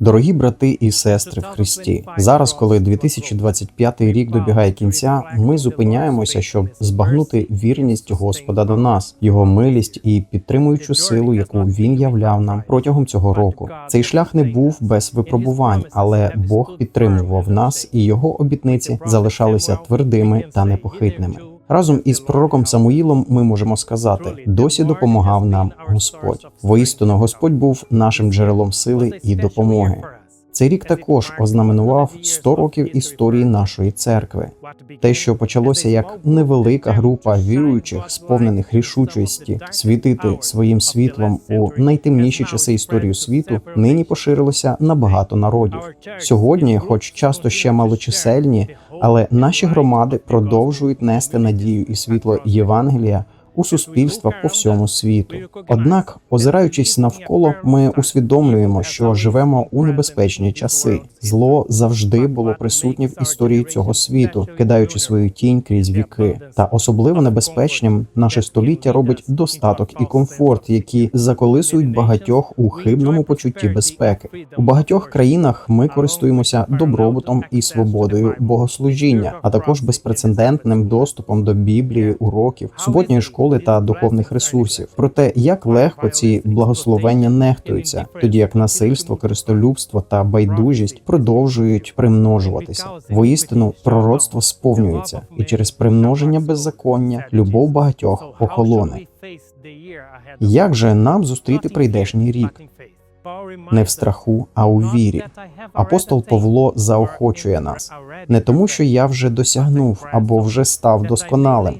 Дорогі брати і сестри в Христі, зараз, коли 2025 рік добігає кінця, ми зупиняємося, щоб збагнути вірність Господа до нас, його милість і підтримуючу силу, яку він являв нам протягом цього року. Цей шлях не був без випробувань, але Бог підтримував нас, і його обітниці залишалися твердими та непохитними. Разом із пророком Самуїлом ми можемо сказати: досі допомагав нам Господь. Воістину, Господь був нашим джерелом сили і допомоги. Цей рік також ознаменував 100 років історії нашої церкви. Те, що почалося як невелика група віруючих, сповнених рішучості світити своїм світлом у найтемніші часи історії світу, нині поширилося на багато народів. Сьогодні, хоч часто ще малочисельні, але наші громади продовжують нести надію і світло Євангелія у суспільства по всьому світу. Однак, озираючись навколо, ми усвідомлюємо, що живемо у небезпечні часи. Зло завжди було присутнє в історії цього світу, кидаючи свою тінь крізь віки. Та особливо небезпечним наше століття робить достаток і комфорт, які заколисують багатьох у хибному почутті безпеки. У багатьох країнах ми користуємося добробутом і свободою богослужіння, а також безпрецедентним доступом до Біблії, уроків, суботньої школи та духовних ресурсів. Проте як легко ці благословення нехтуються, тоді як насильство, користолюбство та байдужість продовжують примножуватися. Воістину пророцтво сповнюється, і через примноження беззаконня любов багатьох охолоне. Як же нам зустріти прийдешній рік? Не в страху, а у вірі. Апостол Павло заохочує нас не тому, що я вже досягнув або вже став досконалим,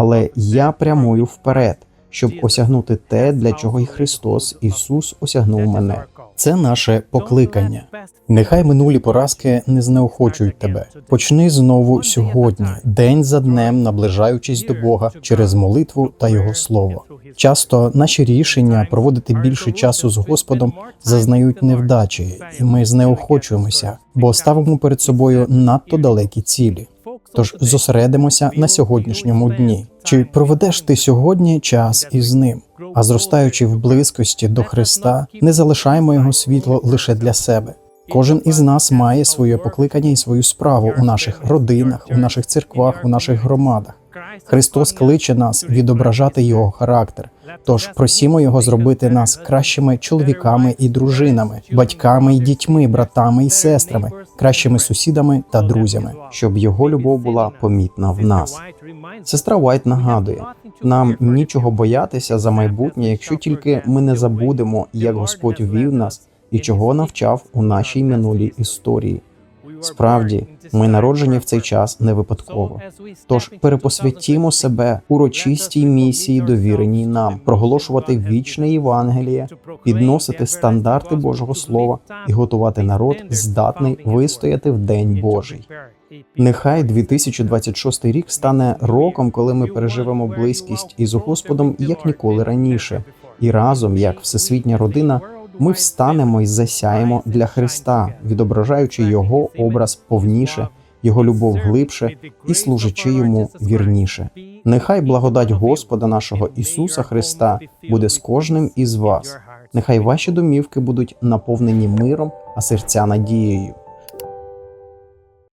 але я прямую вперед, щоб осягнути те, для чого й Христос Ісус осягнув мене. Це наше покликання. Нехай минулі поразки не знеохочують тебе. Почни знову сьогодні, день за днем, наближаючись до Бога через молитву та Його слово. Часто наші рішення проводити більше часу з Господом зазнають невдачі, і ми знеохочуємося, бо ставимо перед собою надто далекі цілі. Тож зосередимося на сьогоднішньому дні. Чи проведеш ти сьогодні час із ним? А зростаючи в близькості до Христа, не залишаємо його світло лише для себе. Кожен із нас має своє покликання і свою справу у наших родинах, у наших церквах, у наших громадах. Христос кличе нас відображати його характер. Тож просімо його зробити нас кращими чоловіками і дружинами, батьками і дітьми, братами і сестрами, кращими сусідами та друзями, щоб його любов була помітна в нас. Сестра Уайт нагадує, нам нічого боятися за майбутнє, якщо тільки ми не забудемо, як Господь вів нас і чого навчав у нашій минулій історії. Справді, ми народжені в цей час не випадково. Тож перепосвятімо себе урочистій місії, довіреній нам, проголошувати вічне Євангеліє, підносити стандарти Божого Слова і готувати народ, здатний вистояти в день Божий. Нехай 2026 рік стане роком, коли ми переживемо близькість із Господом як ніколи раніше, і разом, як всесвітня родина, ми встанемо і засяємо для Христа, відображаючи Його образ повніше, Його любов глибше і служачи йому вірніше. Нехай благодать Господа нашого Ісуса Христа буде з кожним із вас. Нехай ваші домівки будуть наповнені миром, а серця надією.